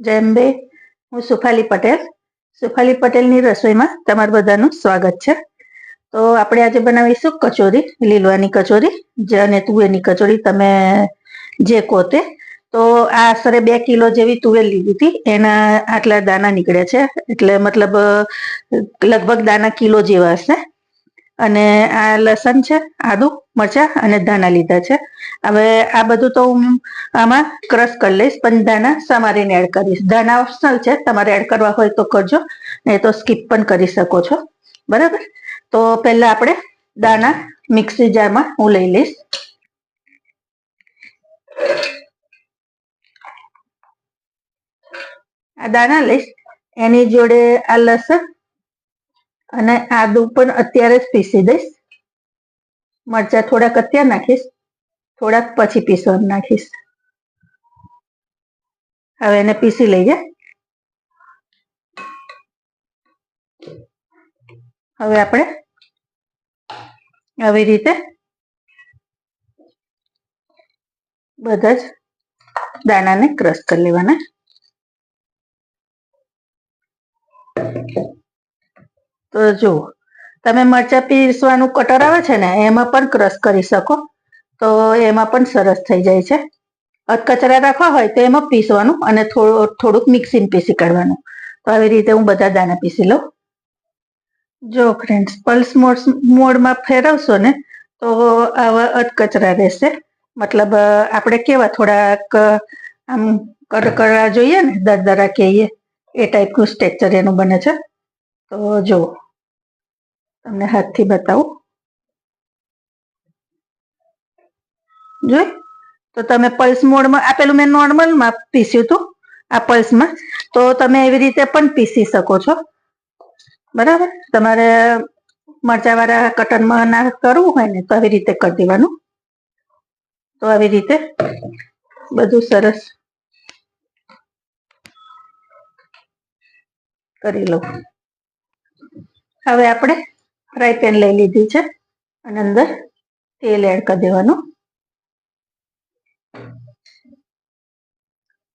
જય બે, હું સુફાલી પટેલ. સુફાલી પટેલની રસોઈમાં તમારું બધાનું સ્વાગત છે. તો આપણે આજે બનાવીશું કચોરી, લીલવાની કચોરી, જે અને તુવેરની કચોરી તમે જે કહો તે. તો આ આશરે બે કિલો જેવી તુવેર લીધી હતી, એના આટલા દાણા નીકળ્યા છે. એટલે મતલબ લગભગ દાણા કિલો જેવા હશે. અને આ લસણ છે, આદુ, મરચા અને ધાણા લીધા છે. હવે આ બધું તો હું આમાં ક્રશ કરી લઈશ, પણ દાણા સમારીને એડ કરીશ. દાણા ઓપ્શનલ છે, તમારે એડ કરવા હોય તો કરજો નહીં તો સ્કીપ પણ કરી શકો છો. બરાબર? તો પહેલા આપણે દાણા મિક્સી જારમાં હું લઈ લઈશ. આ દાણા લઈશ. એની જોડે આ લસણ અને આદુ પણ અત્યારે જ પીસી દઈશ. મરચા થોડાક અત્યારે નાખીશ, થોડાક પછી પીસવા નાખીશ. હવે એને પીસી લઈએ. હવે આપણે આવી રીતે બધા જ દાણાને ક્રશ કરી લેવાના. તો જુઓ, તમે મરચા પીસવાનું કટર આવે છે ને, એમાં પણ ક્રશ કરી શકો. તો એમાં પણ સરસ થઈ જાય છે. અધકચરા રાખવા હોય તો એમાં પીસવાનું અને થોડુંક મિક્સીને પીસી કાઢવાનું. તો આવી રીતે હું બધા દાણા પીસી લઉં. જો ફ્રેન્ડ્સ પલ્સ મોડ મોડમાં ફેરવશો ને, તો આવા અધકચરા રહેશે. મતલબ આપણે કેવા થોડાક, આમ કડકડા જોઈએ ને, દરદરા કહીએ, એ ટાઈપનું સ્ટ્રક્ચર એનું બને છે. તો જુઓ. તમને હાથથી બતાવું. જોઈ? તો તમે પલ્સ મોડમાં, આપેલું મેં નોર્મલમાં પીસ્યું હતું, આ પલ્સમાં. તો તમે એવી રીતે પણ પીસી શકો છો. બરાબર? તમારે મરચાવાળા કટનમાં ના કરવું હોય ને, તો આવી રીતે કરી દેવાનું. તો આવી રીતે બધું સરસ કરી લઉં. હવે આપણે ફ્રાય પેન લઈ લીધી છે અને અંદર તેલ એડ કરી દેવાનું.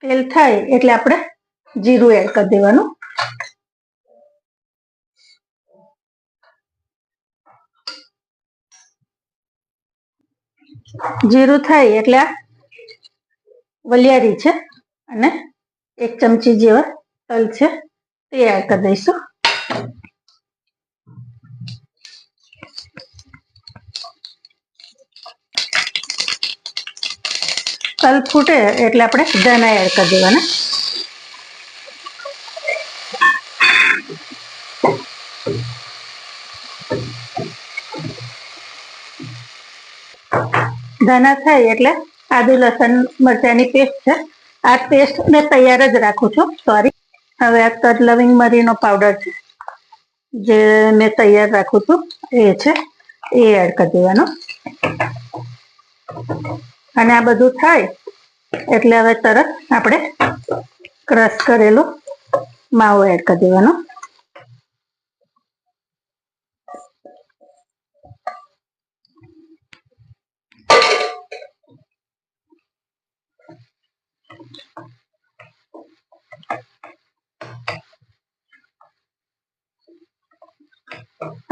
તેલ થાય એટલે આપણે જીરું એડ કરી દેવાનું. જીરું થાય એટલે આ વલિયારી છે અને એક ચમચી જેવા તલ છે તે એડ કરી દઈશું. તલ ફૂટે એટલે આપણે ધાણા એડ કરી દેવાના. દાના થાય એટલે આદુ, લસણ, મરચાની પેસ્ટ છે. આ પેસ્ટ મેં તૈયાર જ રાખું છું. સોરી હવે આ તજ લવિંગ મરીનો પાવડર છે. જે મેં તૈયાર રાખું છું. એ છે. એ એડ કરી દેવાનો. અને આ બધું થાય, એટલે હવે તરત આપણે ક્રશ કરેલો માવો એડ કરી દેવાનો.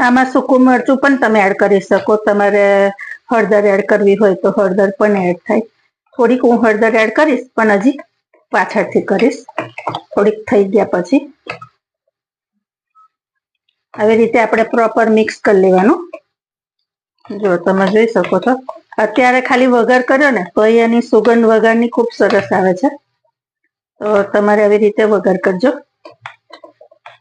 આમાં સૂકું મરચું પણ તમે એડ કરી શકો. તમારે હળદર એડ કરવી હોય તો હળદર પણ એડ થાય. થોડીક હું હળદર એડ કરીશ, પણ હજી પાછળથી કરીશ. થોડીક થઈ ગયા પછી. આવી રીતે આપણે પ્રોપર મિક્સ કરી લેવાનું. જો તમે જોઈ શકો છો. અત્યારે ખાલી વઘાર કર્યો ને, તો એની સુગંધ વઘારની ખૂબ સરસ આવે છે. તો તમારે આવી રીતે વઘાર કરજો.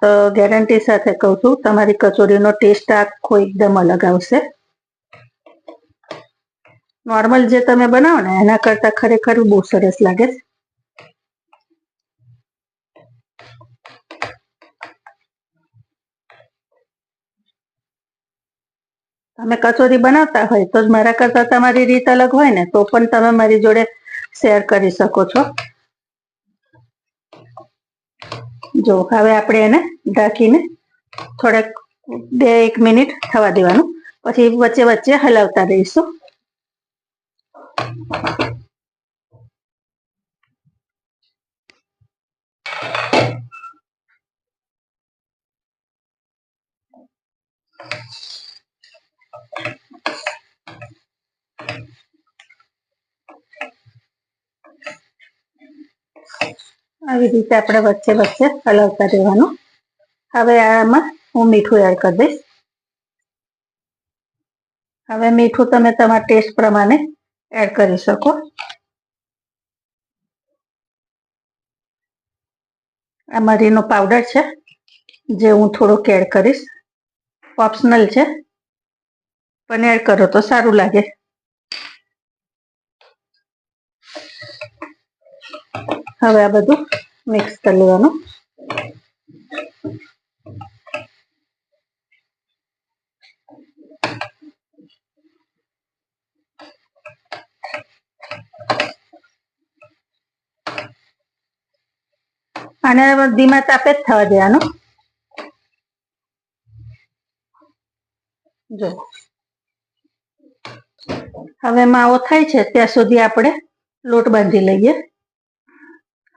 તો ગેરંટી સાથે કહું છું, તમારી કચોરીનો ટેસ્ટ આખો એકદમ અલગ આવશે. નોર્મલ જે તમે બનાવો ને, એના કરતા ખરેખર બહુ સરસ લાગે તમે કચોરી બનાવતા હોય તો મારા કરતા તમારી રીત અલગ હોય ને, તો પણ તમે મારી જોડે શેર કરી શકો છો. જો, હવે આપણે એને ઢાંકીને થોડાક બે એક મિનિટ થવા દેવાનું. પછી વચ્ચે વચ્ચે હલાવતા રહીશું. આવી રીતે આપણે વચ્ચે વચ્ચે હલાવતા રહેવાનું. હવે આમાં હું મીઠું એડ કરી દઈશ. હવે મીઠું તમે તમારા ટેસ્ટ પ્રમાણે એડ કરી શકો. આ મરીનો પાવડર છે, જે હું થોડોક એડ કરીશ. ઓપ્શનલ છે. પણ એડ કરો તો સારું લાગે. હવે આ બધું મિક્સ કરી લેવાનું. અને ધીમા તાપે જ થવા દેવાનું. જો. હવે માવો થાય છે ત્યાં સુધી આપણે લોટ બાંધી લઈએ.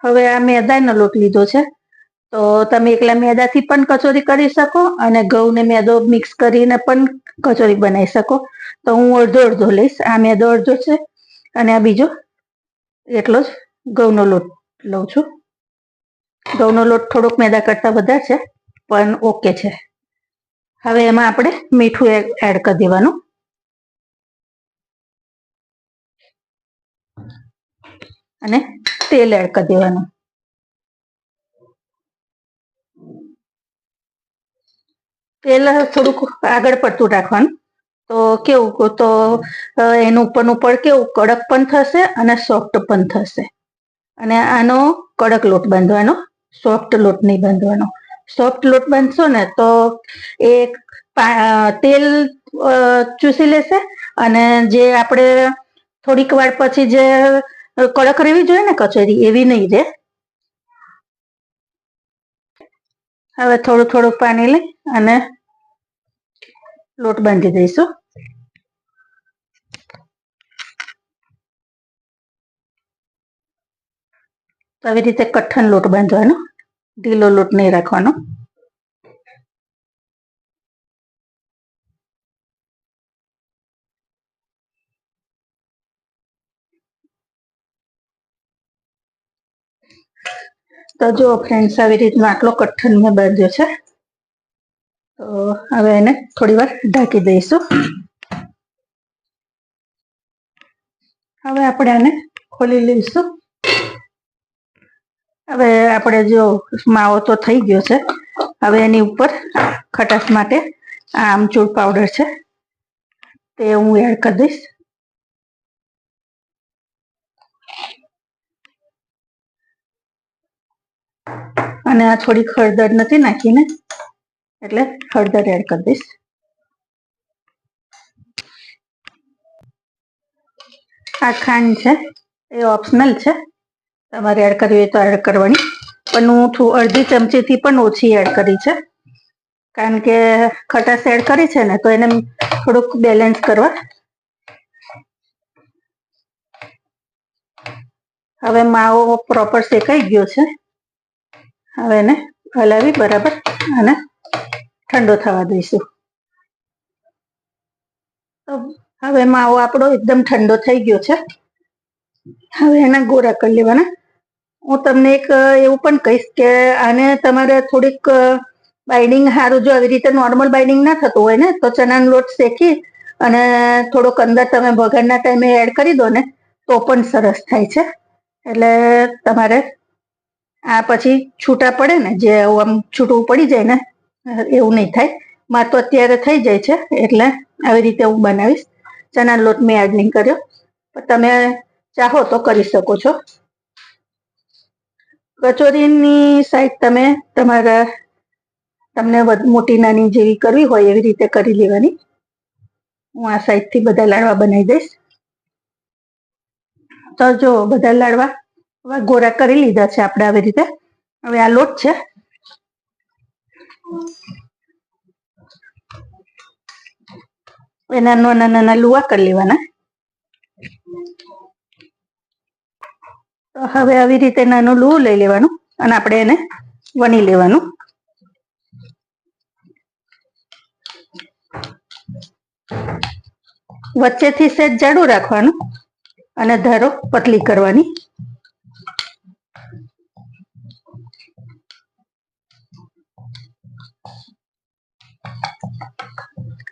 હવે આ મેદાનો લોટ લીધો છે. તો તમે એકલા મેદાથી પણ કચોરી કરી શકો અને ઘઉં ને મેદો મિક્સ કરીને પણ કચોરી બનાવી શકો. તો હું અડધો અડધો લઈશ. આ મેદો અડધો છે અને આ બીજો એટલો જ ઘઉંનો લોટ લઉં છું. ઘઉંનો લોટ થોડોક મેદા કરતાં વધારે છે, પણ ઓકે છે. હવે એમાં આપણે મીઠું એડ કરી દેવાનું. અને તેલ એડ કરી દેવાનું. તેલ થોડુંક આગળ પડતું રાખવાનું. તો કેવું, તો એનું ઉપરનું ઉપર કેવું, કડક પણ થશે અને સોફ્ટ પણ થશે. અને આનો કડક લોટ બાંધવાનો સોફ્ટ લોટ નહીં બાંધવાનો. સોફ્ટ લોટ બાંધશો ને તો એ તેલ ચૂસી લેશે અને જે આપણે થોડીક વાર પછી જે કડક રહેવી જોઈએ ને કચોરી, એવી નહીં રહે. હવે થોડું થોડું પાણી લઈ અને લોટ બાંધી દઈશું. આવી રીતે કઠણ લોટ બાંધવાનો, ઢીલો લોટ નહીં રાખવાનો. તો જો ફ્રેન્ડ્સ આવી રીતનો આટલો કઠણ મેં બાંધ્યો છે, તો હવે એને થોડી વાર ઢાંકી દઈશું. હવે આપણે આને ખોલી લઈશું. હવે આપણે જો માવો તો થઈ ગયો છે. હવે એની ઉપર ખટાશ માટે આ આમચૂર પાવડર છે. તે હું એડ કરી દઈશ. અને આ થોડી હળદર નથી નાખીને, એટલે હળદર એડ કરી દઈશ. આ ખાંડ છે, એ ઓપ્શનલ છે. તમારે એડ કરવી હોય તો એડ કરવાની. પણ હું અડધી ચમચીથી પણ ઓછી એડ કરી છે. કારણ કે ખટાશ એડ કરી છે ને, તો એને થોડુંક બેલેન્સ કરવા. હવે માવો પ્રોપર શેકાઈ ગયો છે. હવે એને હલાવી બરાબર અને ઠંડો થવા દઈશું. તો હવે માવો આપણો એકદમ ઠંડો થઈ ગયો છે. હવે એના ગોરા કરી લેવાના. હું તમને એક એવું પણ કહીશ કે આને તમારે થોડીક બાઇડિંગ સારું જો આવી રીતે નોર્મલ બાઇડિંગ ના થતું હોય ને, તો ચણાનો લોટ શેકી અને થોડોક અંદર તમે વઘારના ટાઈમે એડ કરી દો ને, તો પણ સરસ થાય છે. એટલે તમારે આ પછી છૂટા પડે ને, જે આમ છૂટવું પડી જાય ને, એવું નહીં થાય. માં તો અત્યારે થઈ જાય છે, એટલે આવી રીતે હું બનાવીશ. ચણાનો લોટ મેં એડ નહીં કર્યો તમે ચાહો તો કરી શકો છો. કચોરીની સાઈઝ તમે તમારા તમને મોટી નાની જેવી કરવી હોય એવી રીતે કરી લેવાની. હું આ સાઈઝથી બધા લાડવા બનાવી દઈશ. તો જો બધા લાડવા હવે ગોરા કરી લીધા છે આપણે આવી રીતે. હવે આ લોટ છે. એના નાના નાના લુવા કરી લેવાના. હવે આવી રીતે નાનું લૂ લઈ લેવાનું અને આપણે એને વણી લેવાનું. વચ્ચેથી સેજ જાડું રાખવાનું અને ધારો પતલી કરવાની.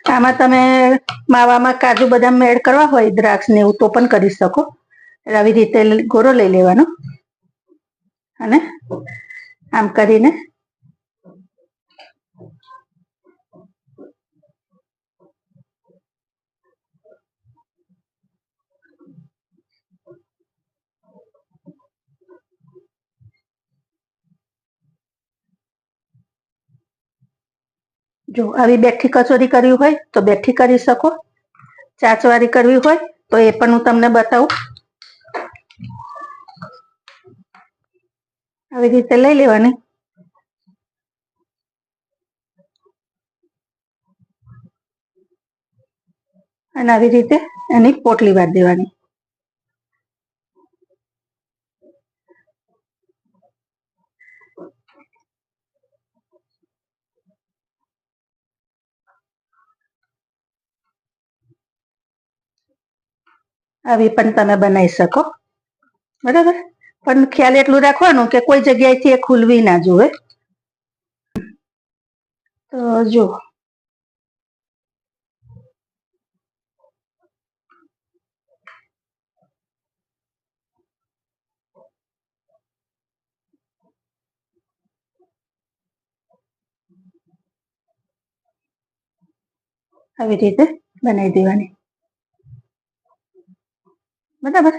આમાં તમે માવામાં કાજુ બદામ એડ કરવા હોય દ્રાક્ષ ને એવું તો પણ કરી શકો. આવી રીતે ગોરો લઈ લેવાનો. અને આમ કરીને જો આવી બેઠી કચોરી કરવી હોય તો બેઠી કરી શકો. ચાચવારી કરવી હોય તો એ પણ હું તમને બતાવું. આવી રીતે લઈ લેવાની. અને આવી રીતે એની પોટલી વાર દેવાની. આવી પણ તમે બનાવી શકો. બરાબર? પણ ખ્યાલ એટલું રાખવાનું કે કોઈ જગ્યાએથી એ ખુલવી ના જોવે. તો જો. આવી રીતે બનાવી દેવાની. બરાબર?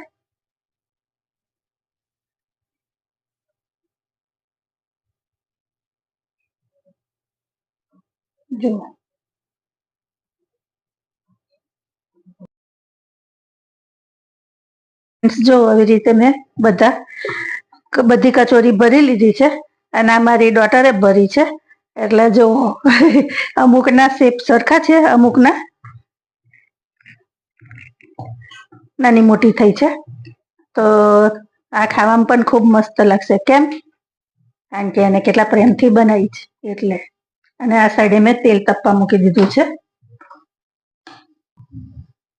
જુઓ જો આવી રીતે મેં બધા બધી કચોરી ભરી લીધી છે અને આ મારી ડોટરે ભરી છે. એટલે જો અમુકના શેપ સરખા છે, અમુકના નાની મોટી થઈ છે. તો આ ખાવામાં પણ ખૂબ મસ્ત લાગશે. કેમ? કારણ કે એને કેટલા પ્રેમથી બનાવી છે. એટલે અને આ સાઈડે મેં તેલ તપવા મૂકી દીધું છે.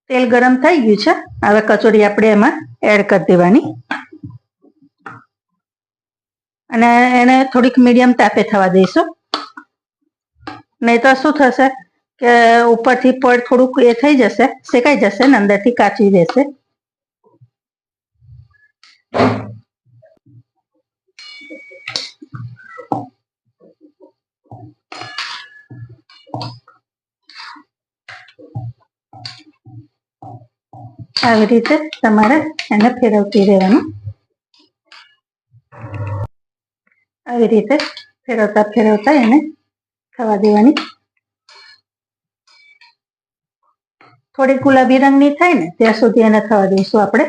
તેલ ગરમ થઈ ગયું છે. હવે કચોરી આપણે એમાં એડ કરી દેવાની. અને એને થોડીક મીડિયમ તાપે થવા દઈશું. નહીં તો શું થશે કે ઉપરથી પડ થોડુંક એ થઈ જશે, શેકાઈ જશે ને અંદરથી કાચી રહેશે. આવી રીતે તમારે એને ફેરવતી રહેવાનું. આવી રીતે ફેરવતા ફેરવતા એને થવા દેવાની. થોડી ગુલાબી રંગની થાય ને, ત્યાં સુધી એને થવા દઈશું આપણે.